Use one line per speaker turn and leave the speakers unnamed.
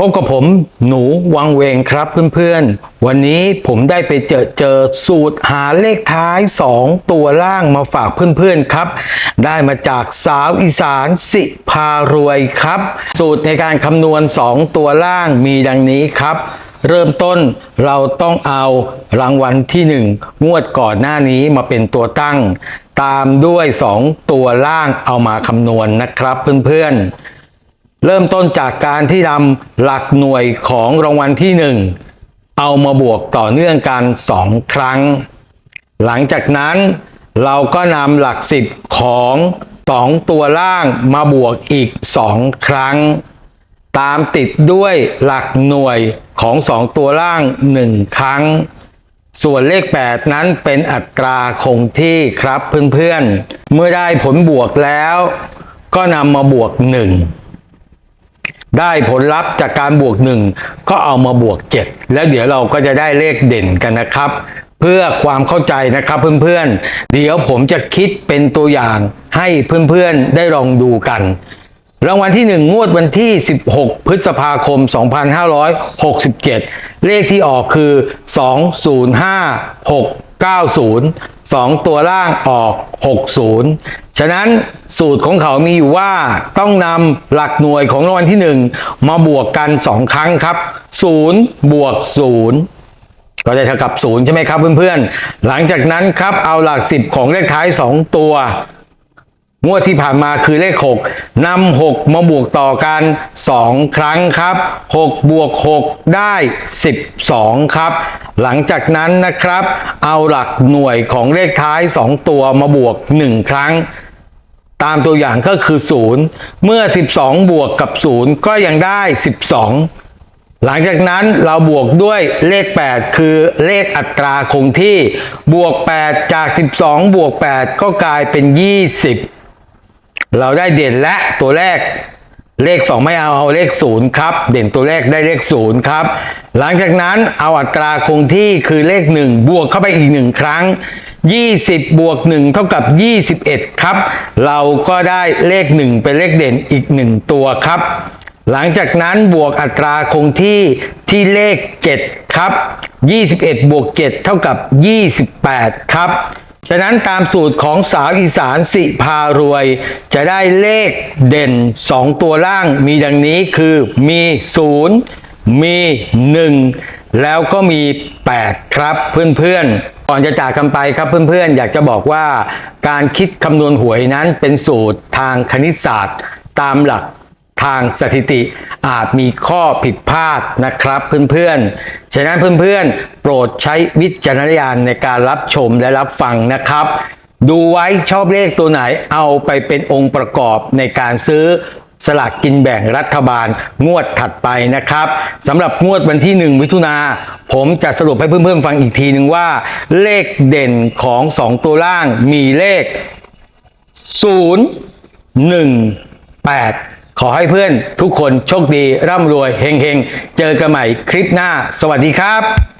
พบกับผมหนูวังเวงครับเพื่อนๆ วันนี้ผมได้ไปเจอเจอสูตรหาเลขท้าย 2 ตัวล่างมาฝากเพื่อนๆครับ ได้มาจากสาวอีสานสิพารวยครับ สูตรในการคำนวณ 2 ตัวล่างมีดังนี้ครับ เริ่มต้นเราต้องเอารางวัลที่ 1 งวดก่อนหน้านี้มาเป็นตัวตั้ง ตามด้วย 2 ตัวล่างเอามาคำนวณนะครับเพื่อนๆ เริ่มต้นจากการที่นำหลักหน่วยของรางวัลที่ 1 เอามาบวกต่อเนื่องกัน 2 ครั้ง หลังจากนั้นเราก็นำหลัก 10 ของ 2 ตัวล่างมาบวกอีก 2 ครั้ง ตามติดด้วยหลักหน่วยของ 2 ตัวล่าง 1 ครั้ง ส่วนเลข 8 นั้นเป็นอัตราคงที่ครับเพื่อนๆเมื่อได้ผลบวกแล้ว ก็นำมาบวก 1 ได้ผลลัพธ์จากการบวก 1 ก็เอามาบวก 7 แล้วเดี๋ยวเราก็จะได้เลขเด่นกันนะครับ เพื่อความเข้าใจนะครับเพื่อนๆ เดี๋ยวผมจะคิดเป็นตัวอย่างให้เพื่อนๆได้ลองดูกัน รางวัลที่ 1 งวดวันที่ 16 พฤษภาคม 2567 เลขที่ออกคือ 90 2 ตัวล่างออก 60 ฉะนั้นสูตรของเขามีอยู่ว่าต้องนำหลักหน่วยของรางวัลที่ 1 มาบวกกัน 2 ครั้งครับ 0 บวก 0ก็จะเท่ากับ 0 ใช่ไหมครับเพื่อนๆ หลังจากนั้นครับเอาหลัก 10 ของเลขท้าย 2 ตัว งวดที่ผ่านมาคือเลข 6นำ6มาบวกต่อกัน 2 ครั้งครับ 6 บวก 6 ได้ 12 ครับ หลังจากนั้นนะครับ เอาหลักหน่วยของเลขท้าย 2 ตัวมาบวก 1 ครั้ง ตามตัวอย่างก็คือ 0 เมื่อ 12 บวกกับ 0 ก็ยังได้ 12 หลังจากนั้นเราบวกด้วยเลข 8 คือเลขอัตราคงที่ บวก 8 จาก 12 บวก 8 ก็กลายเป็น 20 เราได้เด่นและตัวแรก เลข 2 ไม่เอาเอาเลข0ครับ เด่นตัวแรกได้เลข0ครับ หลังจากนั้นเอาอัตราคงที่คือเลข 1 บวกเข้าไปอีก 1 ครั้ง 20 บวก 1 เท่ากับ 21 ครับ เราก็ได้เลข 1 เป็นเลขเด่นอีก 1 ตัวครับ หลังจากนั้นบวกอัตราคงที่ที่เลข 7 ครับ 21 บวก 7 เท่ากับ 28 ครับ ฉะนั้นตามสูตรของสาวอีสานสิพารวย จะได้เลขเด่น 2 ตัวล่างมีดังนี้คือมี 0 มี 1 แล้วก็มี 8 ครับเพื่อนๆ ก่อนจะจากกันไปครับเพื่อนๆ อยากจะบอกว่า การคิดคำนวณหวยนั้นเป็นสูตรทางคณิตศาสตร์ ตามหลัก ทางสถิติอาจมีข้อผิดพลาดนะครับเพื่อนๆ ฉะนั้นเพื่อนๆ โปรดใช้วิจารณญาณในการรับชมและรับฟังนะครับ ดูไว้ชอบเลขตัวไหนเอาไปเป็นองค์ประกอบในการซื้อสลากกินแบ่งรัฐบาลงวดถัดไปนะครับสำหรับงวดวันที่ 1 มิถุนาผมจะสรุปให้เพื่อนๆฟังอีกทีหนึ่งว่า เลขเด่นของ 2 ตัวล่างมีเลข 0 1 8 ขอให้เพื่อนทุกคนโชคดีร่ำรวยเฮงๆ เจอกันใหม่คลิปหน้า สวัสดีครับ